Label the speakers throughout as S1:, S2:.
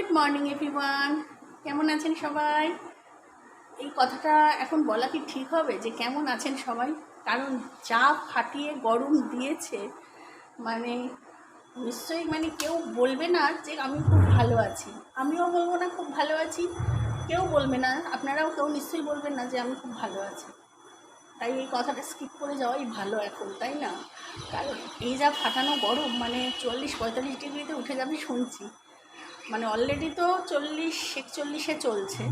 S1: Good morning, everyone. কেমন আছেন সবাই? এই কথাটা এখন বলা কি ঠিক হবে যে কেমন আছেন সবাই? কারণ যা ফাটিয়ে গরম দিয়েছে। মানে নিশ্চয়ই মানে কেউ বলবে না যে আমি খুব ভালো আছি। আমিও বলব না খুব ভালো আছি, কেউ বলবে না। আপনারাও কেউ নিশ্চয়ই বলবেন না যে আমি খুব ভালো আছি। তাই এই কথাটা স্কিপ করে যাওয়াই ভালো এখন, তাই না? কারণ এই যা ফাটানো গরম মানে চল্লিশ পঁয়তাল্লিশ ডিগ্রিতে উঠে যাবে শুনছি মানে অলরেডি তো চল্লিশ, একচল্লিশে চলছে।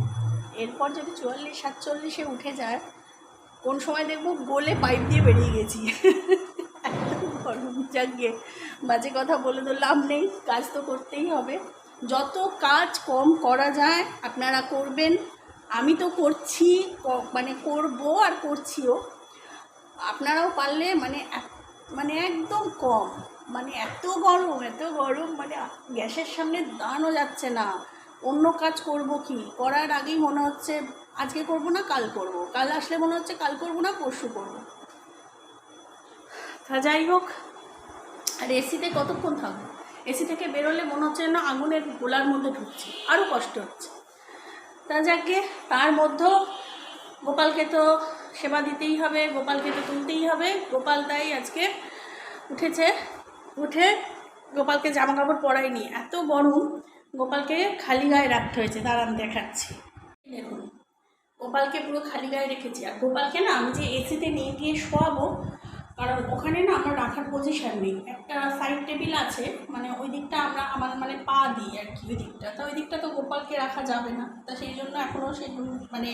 S1: এরপর যদি চুয়াল্লিশ, সাতচল্লিশে উঠে যায়, কোন সময় দেখব গোলে পাইপ দিয়ে বেরিয়ে গেছি। জাগিয়ে বাজে কথা বলে তো লাভ নেই, কাজ তো করতেই হবে। যত কাজ কম করা যায়, আপনারা করবেন। আমি তো করছি মানে করব আর করছিও। আপনারাও পারলে মানে মানে একদম কম। মানে এত গরম এত গরম মানে গ্যাসের সামনে দাঁড়ানো যাচ্ছে না। অন্য কাজ করব কি? করার আগেই মনে হচ্ছে আজকে করব না কাল করব। কাল আসলে মনে হচ্ছে কাল করব না পরশু করব। তা যাই হোক। আর এসিতে কতক্ষণ থাকব? এসি থেকে বেরোলে মনে হচ্ছে না আগুনের গোলার মধ্যে ঢুকছে। আরও কষ্ট হচ্ছে। তা যাকে তার মধ্যেও গোপালকে তো সেবা দিতেই হবে গোপালকে তো তুলতেই হবে। গোপাল তাই আজকে উঠেছে। উঠে গোপালকে জামা কাপড় পরাইনি এত গরম, গোপালকে খালি গায়ে রাখতে হয়েছে, দাঁড়ান দেখাচ্ছি। দেখুন, গোপালকে পুরো খালি গায়ে রেখেছি। আর গোপালকে না আমি যে এসিতে নিয়ে গিয়ে শোয়াবো, কারণ ওখানে না আমার রাখার পজিশন নেই। একটা সাইড টেবিল আছে মানে ওই দিকটা আমরা আমার মানে পা দিই আর কি, ওই দিকটা। তো ওই দিকটা তো গোপালকে রাখা যাবে না। তা সেই জন্য এখনও সেই মানে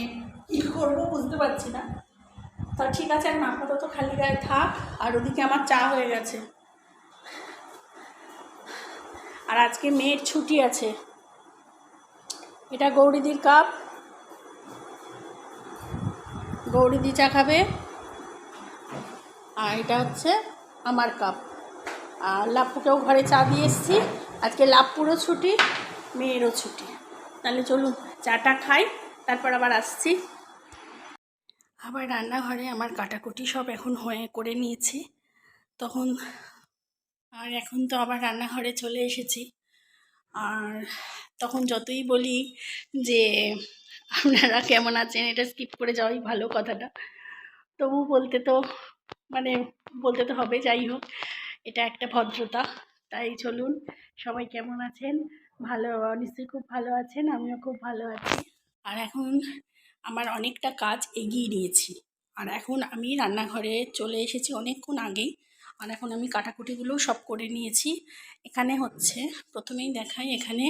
S1: কী করব বুঝতে পারছি না। তা ঠিক আছে আমি আপাতত খালি গায়ে থাক, আর ওদিকে আমার চা হয়ে গেছে। আর আজকে মেয়ের ছুটি আছে। এটা গৌরীদির কাপ। গৌরীদি চা খাবে। আর এটা হচ্ছে আমার কাপ। আর লাপ্পুকেও ঘরে চা দিয়ে এসেছি। আজকে লাপ্পুরও ছুটি, মেয়েরও ছুটি। তাহলে চলুন চাটা খাই, তারপর আবার আসছি। আবার রান্নাঘরে আমার কাটাকুটি সব এখন হয়ে, করে নিয়েছি। তখন আর এখন তো আবার রান্নাঘরে চলে এসেছি। আর তখন যতই বলি যে আপনারা কেমন আছেন, এটা স্কিপ করে যাওয়াই ভালো কথাটা। তবু বলতে তো মানে বলতে তো হবে, যাই হোক, এটা একটা ভদ্রতা। তাই চলুন, সবাই কেমন আছেন? ভালো, নিশ্চয়ই খুব ভালো আছেন, আমিও খুব ভালো আছি। আর এখন আমার অনেকটা কাজ এগিয়ে নিয়েছি। আর এখন আমি রান্নাঘরে চলে এসেছি অনেকক্ষণ আগেই। আর এখন আমি কাটাকুটিগুলো সব করে নিয়েছি। এখানে হচ্ছে প্রথমেই দেখাই এখানে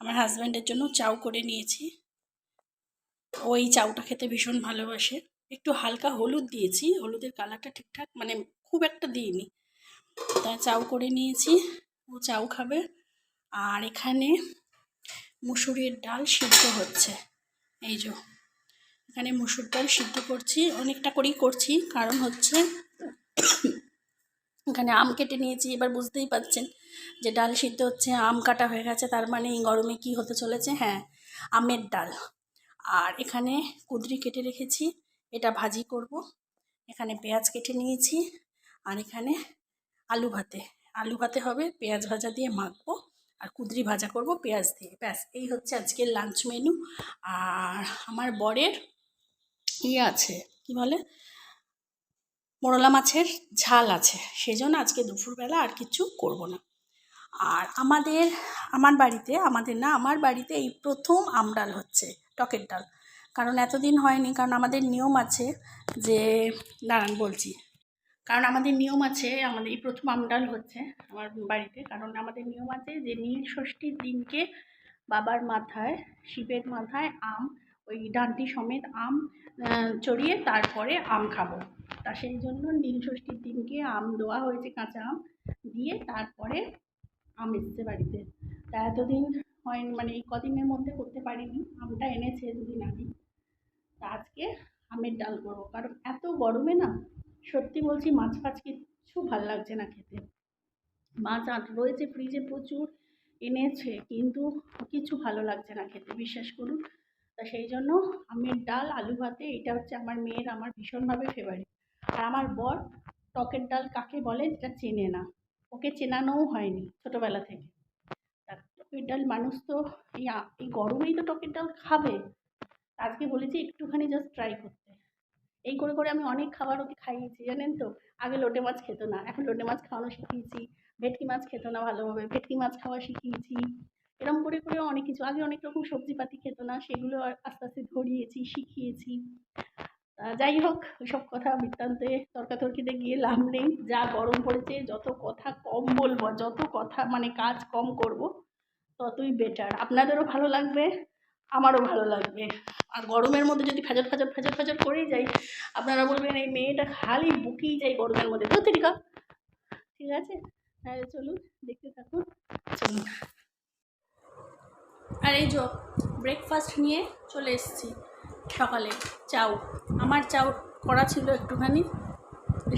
S1: আমার হাজব্যান্ডের জন্য চাউ করে নিয়েছি। ওই চাউটা খেতে ভীষণ ভালোবাসে। একটু হালকা হলুদ দিয়েছি, হলুদের কালারটা ঠিকঠাক মানে খুব একটা দিইনি। তা চাউ করে নিয়েছি, ও চাউ খাবে। আর এখানে মুসুরির ডাল সিদ্ধ হচ্ছে। এই যে, এখানে মুসুর ডাল সিদ্ধ করছি, অনেকটা করেই করছি। কারণ হচ্ছে এখানে আম কেটে নিয়েছি, এবার বুঝতেই পাচ্ছেন যে ডাল সিদ্ধ হচ্ছে, আম কাটা হয়ে গেছে, তার মানে এই গরমে কি হতে চলেছে? হ্যাঁ আমের ডাল। আর এখানে কুদরি কেটে রেখেছি, এটা ভাজি করব। এখানে পেঁয়াজ কেটে নিয়েছি, আর এখানে আলু ভাতে। আলু ভাতে হবে, পেঁয়াজ ভাজা দিয়ে মাখবো, আর কুদরি ভাজা করব পেঁয়াজ দিয়ে। ব্যাস, এই হচ্ছে আজকের লাঞ্চ মেনু। আর আমার বরের ইয়ে আছে, কি বলে? মোরলা মাছের ঝাল আছে, সেজন্য আজকে দুপুরবেলা আর কিছু করব না। আর আমাদের, আমার বাড়িতে, আমাদের না, আমার বাড়িতে এই প্রথম আমডাল হচ্ছে, টকের ডাল। কারণ এতদিন হয়নি, কারণ আমাদের নিয়ম আছে যে, দাঁড়ান বলছি। কারণ আমাদের নিয়ম আছে, আমাদের এই প্রথম আমডাল হচ্ছে আমার বাড়িতে, কারণ আমাদের নিয়ম আছে যে নীল ষষ্ঠীর দিনকে বাবার মাথায়, শিবের মাথায় আম, ওই ডান্টি সমেত আম চড়িয়ে তারপরে আম খাব। তা সেই জন্য নীল ষষ্ঠীর দিনকে আম দেওয়া হয়েছে কাঁচা আম, দিয়ে তারপরে আম এসছে বাড়িতে। তা এতদিন হয় মানে এই কদিনের মধ্যে করতে পারিনি, আমটা এনেছে দুদিন আগে। তা আজকে আমের ডাল করব, কারণ এত গরমে না, সত্যি বলছি মাছ ফাছ কিচ্ছু ভালো লাগছে না খেতে। মাছ রয়েছে ফ্রিজে প্রচুর, এনেছে, কিন্তু কিছু ভালো লাগছে না খেতে, বিশ্বাস করুন। তা সেই জন্য আমের ডাল, আলু ভাতে, এটা হচ্ছে আমার মেয়ের, আমার ভীষণভাবে ফেভারিট আর আমার বর টকের ডাল কাকে বলে যেটা চেনে না। ওকে চেনানোও হয়নি ছোটোবেলা থেকে। ওই ডাল মানুষ তো এই এই গরমেই তো টকের ডাল খাবে। আজকে বলেছি একটুখানি জাস্ট ট্রাই করতে। এই করে করে আমি অনেক খাবার ওকে খাইয়েছি, জানেন তো? আগে লোটে মাছ খেত না, এখন লোটে মাছ খাওয়ানো শিখিয়েছি, ভেটকি মাছ খেত না ভালোভাবে, ভেটকি মাছ খাওয়া শিখিয়েছি। এরকম করে করে অনেক কিছু, আগে অনেক রকম সবজিপাতি খেত না, সেগুলো আস্তে আস্তে ধরিয়েছি, শিখিয়েছি। যাই হোক, ওইসব কথা বৃত্তান্তে তর্কাতর্কিতে গিয়ে লাভ নেই। যা গরম পড়েছে, যত কথা কম বলব, যত কথা মানে কাজ কম করব, ততই বেটার আপনাদেরও ভালো লাগবে, আমারও ভালো লাগবে। আর গরমের মধ্যে যদি ফেজর ফেজর ফেজর ফেজর করেই যাই, আপনারা বলবেন এই মেয়েটা খালি বুকেই যায় গরমের মধ্যে। তো ঠিক ঠিক আছে? হ্যাঁ চলুন, দেখতে থাকুন। চলুন। আর এই যে ব্রেকফাস্ট নিয়ে চলে এসেছি। সকালে চাউ। আমার চাউ করা ছিল একটুখানি,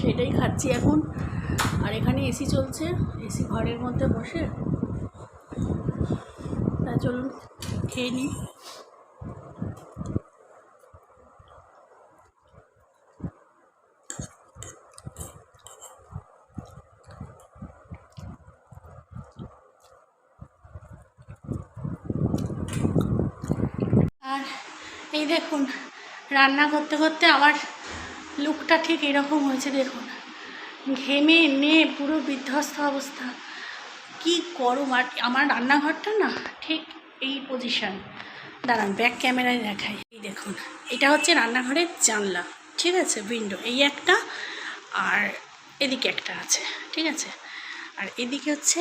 S1: সেটাই খাচ্ছি এখন। আর এখানে এসি চলছে, এসি ঘরের মধ্যে বসে। তা চলুন, খেয়ে নিই। আর এই দেখুন, রান্না করতে করতে আমার লুকটা ঠিক এরকম হয়েছে, দেখুন। ঘেমে নে পুরো বিধ্বস্ত অবস্থা। কি গরম, আর আমার রান্নাঘরটা না ঠিক এই পজিশন দাঁড়ান ব্যাক ক্যামেরায় দেখাই। এই দেখুন, এটা হচ্ছে রান্নাঘরের জানলা, ঠিক আছে? উইন্ডো এই একটা, আর এদিকে একটা আছে, ঠিক আছে? আর এদিকে হচ্ছে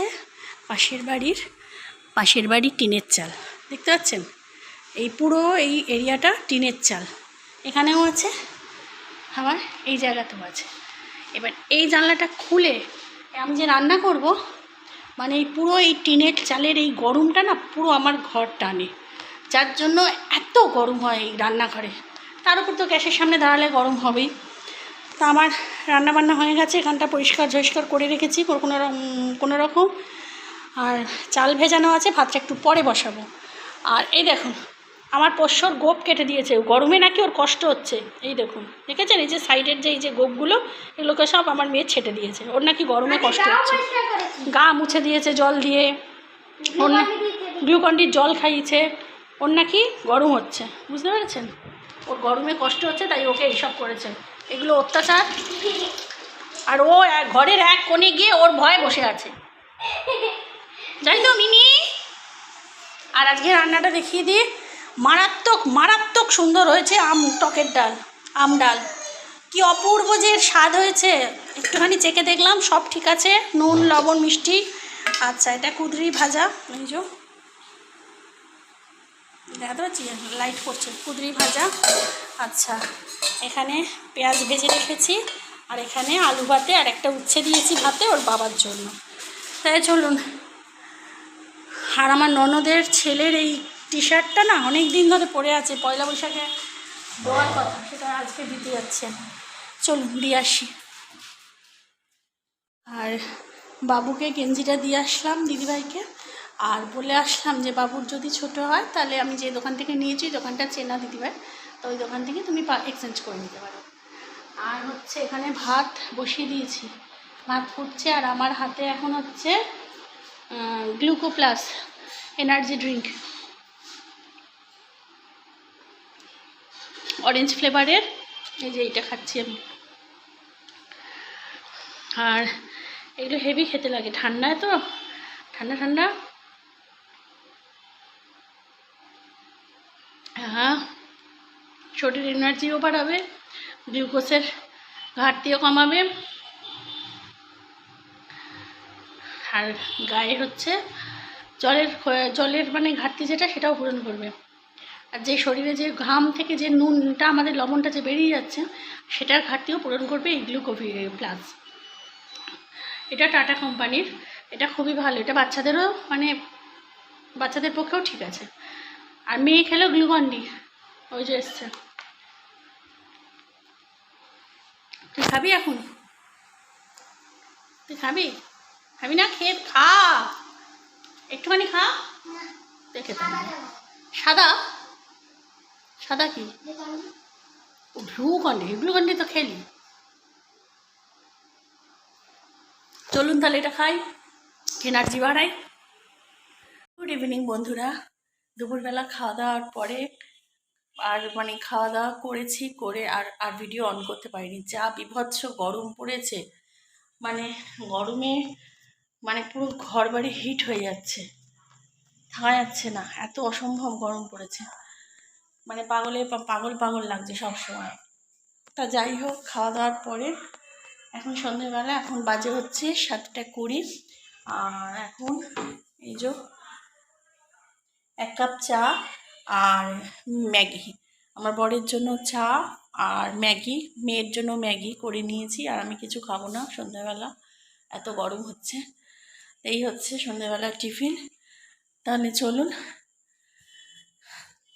S1: পাশের বাড়ির পাশের বাড়ির টিনের চাল, দেখতে পাচ্ছেন? এই পুরো এই এরিয়াটা টিনের চাল। এখানেও আছে, আবার এই জায়গাতেও আছে। এবার এই জানলাটা খুলে আমি যে রান্না করব মানে এই পুরো এই টিনের চালের এই গরমটা না পুরো আমার ঘর টানে। যার জন্য এত গরম হয় এই রান্নাঘরে। তার উপর তো গ্যাসের সামনে দাঁড়ালে গরম হবেই। তা আমার রান্না বান্না হয়ে গেছে, এখানটা পরিষ্কার ঝরিষ্কার করে রেখেছি কোনো কোনো রকম। আর চাল ভেজানো আছে, ভাতটা একটু পরে বসাবো। আর এই দেখুন আমার পোষ্যর গোপ কেটে দিয়েছে। গরমে নাকি ওর কষ্ট হচ্ছে। এই দেখুন দেখেছেন? এই যে সাইডের যে এই যে গোপগুলো এগুলোকে সব আমার মেয়ে ছেটে দিয়েছে। ওর নাকি গরমে কষ্ট হচ্ছে। গা মুছে দিয়েছে জল দিয়ে। ওর গ্লুকন্ডির জল খাইয়েছে। ওর নাকি গরম হচ্ছে। বুঝতে পেরেছেন? ওর গরমে কষ্ট হচ্ছে তাই ওকে এইসব করেছে। এগুলো অত্যাচার। আর ও এক- ঘরের এক কোণে গিয়ে ওর ভয়ে বসে আছে। যাই তো মিনি আর আজকে রান্নাটা দেখিয়ে দিয়ে মারাত্মক মারাত্মক সুন্দর হয়েছে আম, টকের ডাল, আম ডাল। কি অপূর্ব যে স্বাদ হয়েছে। একটুখানি চেকে দেখলাম, সব ঠিক আছে। নুন, লবণ, মিষ্টি। আচ্ছা এটা কুদরি ভাজা, এই যে। লাইট পড়ছে কুদরি ভাজা। আচ্ছা এখানে পেঁয়াজ ভেজে রেখেছি, আর এখানে আলু ভাতে আর একটা উচ্ছে দিয়েছি ভাতে ওর বাবার জন্য। তাই চলুন, আর আমার ননদের ছেলের এই টি শার্টটা না অনেক দিন ধরে পড়ে আছে, পয়লা বৈশাখে দেওয়ার কথা, সেটা আজকে দিতে যাচ্ছে। চলুন, দিয়ে আসি। আর বাবুকে গেঞ্জিটা দিয়ে আসলাম, দিদিভাইকে। আর বলে আসলাম যে, বাবুর যদি ছোট হয়, তাহলে আমি যে দোকান থেকে নিয়েছি, দোকানটা চেনা দিদিভাই। তো ওই দোকান থেকে তুমি এক্সচেঞ্জ করে নিতে পারো। আর হচ্ছে এখানে ভাত বসিয়ে দিয়েছি। ভাত ফুটছে আর আমার হাতে এখন হচ্ছে gluco plus energy drink orange ফ্লেভারের এই যে এইটা খাচ্ছি আমি। আর এগুলো হেভি খেতে লাগে। ঠান্ডায় তো? ঠান্ডা ঠান্ডা? হ্যাঁ। শরীর এনার্জিও বাড়াবে গ্লুকোজের ঘাটতিও কমাবে। আর গায়ে হচ্ছে জলের জলের মানে ঘাটতি যেটা, সেটাও পূরণ করবে। আর যে শরীরে যে ঘাম থেকে যে নুনটা আমাদের লবণটা যে বেরিয়ে যাচ্ছে সেটার ঘাটতিও পূরণ করবে এই গ্লুকোভি প্লাস এটা টাটা কোম্পানির এটা খুবই ভালো। এটা বাচ্চাদেরও মানে বাচ্চাদের পক্ষেও ঠিক আছে। আর মেয়ে খেলেও গ্লুকন্ডি ওই যে এসছে। তুই খাবি এখন? তুই খাবি? খাবি না? খেয়ে খা। একটুখানি খা। দেখে সাদা? সাদা কি? গ্লুকন্ডি গ্লুকন্ডি তো খেলি। চলুন তাহলে এটা খাই এনার্জি বাড়াই গুড ইভিনিং বন্ধুরা। দুপুরবেলা খাওয়া দাওয়ার পরে আর মানে খাওয়া দাওয়া করেছি, করে আর আর ভিডিও অন করতে পারিনি। যা বিভৎস গরম পড়েছে মানে গরমে মানে পুরো ঘর বাড়ি হিট হয়ে যাচ্ছে। থাকা যাচ্ছে না, এত অসম্ভব গরম পড়েছে। মানে পাগলে পাগল পাগল লাগছে সব সময় তা যাই হোক, খাওয়া দাওয়ার পরে এখন সন্ধেবেলা, এখন বাজে হচ্ছে সাতটা কুড়ি। আর এখন এই যে এক কাপ চা আর ম্যাগি। আমার বরের জন্য চা আর ম্যাগি, মেয়ের জন্য ম্যাগি করে নিয়েছি আর আমি কিছু খাব না সন্ধ্যাবেলা এত গরম হচ্ছে। এই হচ্ছে সন্ধ্যাবেলার টিফিন। তাহলে চলুন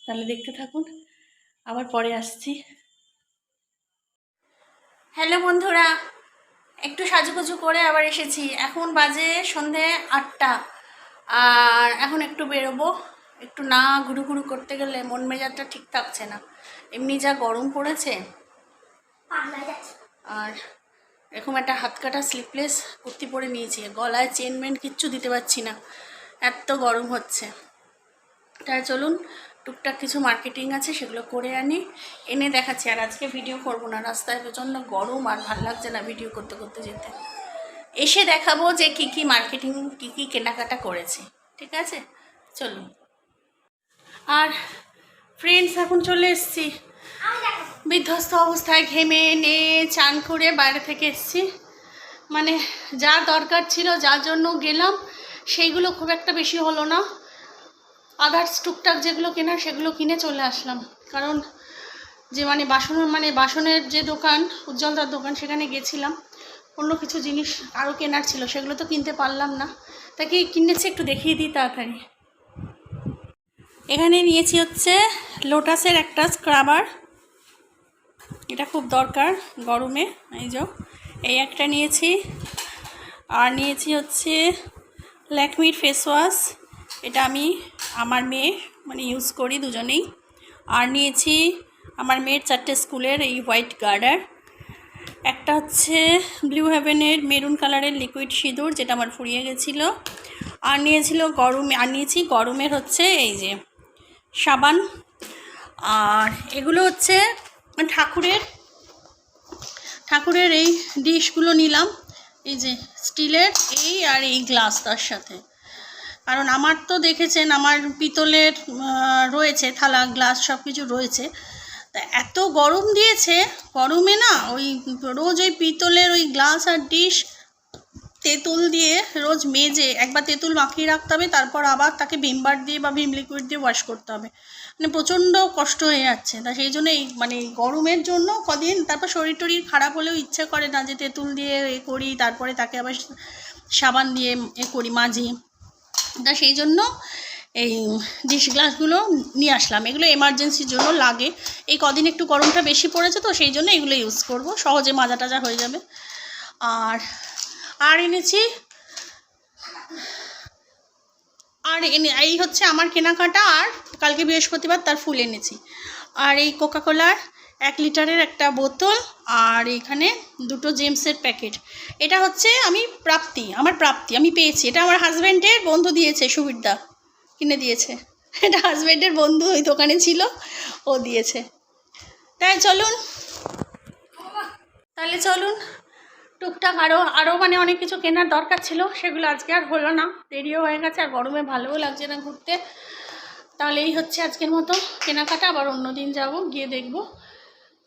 S1: তাহলে দেখতে থাকুন। আবার পরে আসছি। হ্যালো বন্ধুরা, একটু সাজুগুজু করে আবার এসেছি। এখন বাজে সন্ধে আটটা। আর এখন একটু বেরোবো। একটু না ঘুরু ঘুরু করতে গেলে মন মেজাজটা ঠিক থাকছে না। এমনি যা গরম পড়েছে। আর এরকম একটা হাত কাটা স্লিপলেস কুর্তি পরে নিয়েছি। গলায় চেন মেন কিচ্ছু দিতে পারছি না। এত গরম হচ্ছে। তাই চলুন টুকটাক কিছু মার্কেটিং আছে, সেগুলো করে আনি। এনে দেখাচ্ছি, আর আজকে ভিডিও করব না। রাস্তায় প্রচণ্ড গরম আর ভালো লাগছে না ভিডিও করতে করতে যেতে। এসে দেখাবো যে কি কি মার্কেটিং কি কি কেনাকাটা করেছি। ঠিক আছে? চলুন। আর ফ্রেন্ডস এখন চলে এসেছি। বিধ্বস্ত অবস্থায় ঘেমে নে চান করে বাইরে থেকে এসেছি। মানে যা দরকার ছিল, যার জন্য গেলাম, সেইগুলো খুব একটা বেশি হলো না। আদার্স টুকটাক যেগুলো কেনার সেগুলো কিনে চলে আসলাম। কারণ যে মানে বাসনের মানে বাসনের যে দোকান উজ্জ্বলদার দোকান, সেখানে গেছিলাম। অন্য কিছু জিনিস আরও কেনার ছিল, সেগুলো তো কিনতে পারলাম না। তাকে কিনেছি একটু দেখিয়ে দিই তাড়াতাড়ি। এখানে নিয়েছি হচ্ছে লোটাসের একটা স্ক্রাবার এটা খুব দরকার গরমে, এই যে। এই একটা নিয়েছি। আর নিয়েছি হচ্ছে ল্যাকমির ফেস ওয়াশ এটা আমি আমার মেয়ে মানে ইউজ করি দুজনেই। আর নিয়েছি আমার মেয়ের চারটে স্কুলের এই হোয়াইট গার্ডার একটা হচ্ছে ব্লু হেভেনের মেরুন কালারের লিকুইড সিঁদুর যেটা আমার ফুরিয়ে গেছিল। আর নিয়েছিল গরমে, আর নিয়েছি গরমের হচ্ছে এই যে সাবান। আর এগুলো হচ্ছে ঠাকুরের ঠাকুরের এই ডিশগুলো নিলাম। এই যে স্টিলের এই আর এই গ্লাস তার সাথে। কারণ আমার তো দেখেছেন, আমার পিতলের রয়েছে, থালা, গ্লাস সব কিছু রয়েছে। তা এত গরম দিয়েছে, গরমে না ওই রোজ ওই পিতলের ওই গ্লাস আর ডিশ তেঁতুল দিয়ে রোজ মেজে, একবার তেঁতুল মাখিয়ে রাখতে হবে, তারপর আবার তাকে ভিমবার দিয়ে বা ভিম লিকুইড দিয়ে ওয়াশ করতে হবে। মানে প্রচণ্ড কষ্ট হয়ে যাচ্ছে। তা সেই জন্য এই মানে গরমের জন্য কদিন তারপর শরীর টরীর খারাপ হলেও ইচ্ছে করে না যে তেঁতুল দিয়ে এ করি, তারপরে তাকে আবার সাবান দিয়ে এ করি, মাজি। তা সেই জন্য এই ডিশ গ্লাসগুলো নিয়ে আসলাম। এগুলো এমার্জেন্সির জন্য লাগে। এই কদিন একটু গরমটা বেশি পড়েছে তো সেই জন্য এগুলো ইউজ করব। সহজে মাজা টাজা হয়ে যাবে। আর আর এনেছি আর এনে, এই হচ্ছে আমার কেনাকাটা আর কালকে বৃহস্পতিবার তার ফুল এনেছি। আর এই কোকাকোলার এক লিটারের একটা বোতল আর এখানে দুটো জেমসের প্যাকেট। এটা হচ্ছে আমি প্রাপ্তি, আমার প্রাপ্তি, আমি পেয়েছি। এটা আমার হাজব্যান্ডের বন্ধু দিয়েছে সুবিরদা কিনে দিয়েছে। এটা হাজব্যান্ডের বন্ধু ওই দোকানে ছিল, ও দিয়েছে। তাই চলুন, তাহলে চলুন। টুকটাক আরও আরও মানে অনেক কিছু কেনার দরকার ছিল, সেগুলো আজকে আর হলো না। দেরিও হয়ে গেছে, আর গরমে ভালোও লাগছে না ঘুরতে। তাহলে এই হচ্ছে আজকের মতো। কেনাকাটা আবার অন্য দিন যাব, গিয়ে দেখব।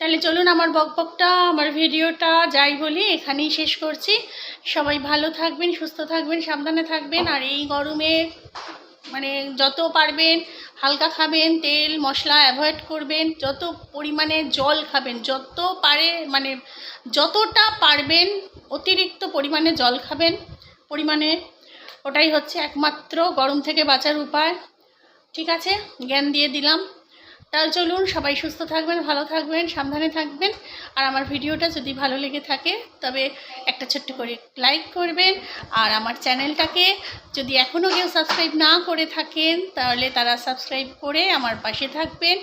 S1: তাহলে চলুন আমার বকবকটা, আমার ভিডিওটা যাই বলি, এখানেই শেষ করছি। সবাই ভালো থাকবেন, সুস্থ থাকবেন, সাবধানে থাকবেন, আর এই গরমে মানে যত পারবেন, হালকা খাবেন, তেল, মশলা অ্যাভয়েড করবেন, যত পরিমাণে জল খাবেন, যত পারে মানে যতটা পারবেন, অতিরিক্ত পরিমাণে জল খাবেন, পরিমাণে। ওটাই হচ্ছে একমাত্র গরম থেকে বাঁচার উপায়। ঠিক আছে? জ্ঞান দিয়ে দিলাম। তাহলে চলুন সবাই সুস্থ থাকবেন, ভালো থাকবেন, সাবধানে থাকবেন। আর আমার ভিডিওটা যদি ভালো লেগে থাকে, তবে একটা ছোট্ট করে লাইক করবেন। আর আমার চ্যানেলটাকে যদি এখনও কেউ সাবস্ক্রাইব না করে থাকেন, তাহলে তারা সাবস্ক্রাইব করে আমার পাশে থাকবেন।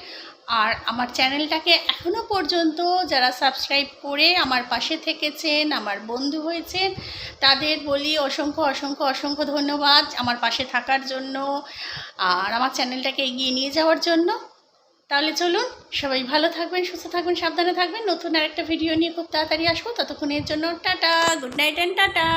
S1: আর আমার চ্যানেলটাকে এখনও পর্যন্ত যারা সাবস্ক্রাইব করে আমার পাশে থেকেছেন, আমার বন্ধু হয়েছেন, তাদের বলি অসংখ্য অসংখ্য অসংখ্য ধন্যবাদ আমার পাশে থাকার জন্য। আর আমার চ্যানেলটাকে এগিয়ে নিয়ে যাওয়ার জন্য। তাহলে চলুন সবাই ভালো থাকবেন, সুস্থ থাকবেন, সাবধানে থাকবেন। নতুন আরেকটা ভিডিও নিয়ে খুব তাড়াতাড়ি আসব। ততক্ষণের জন্য tata good night and tata.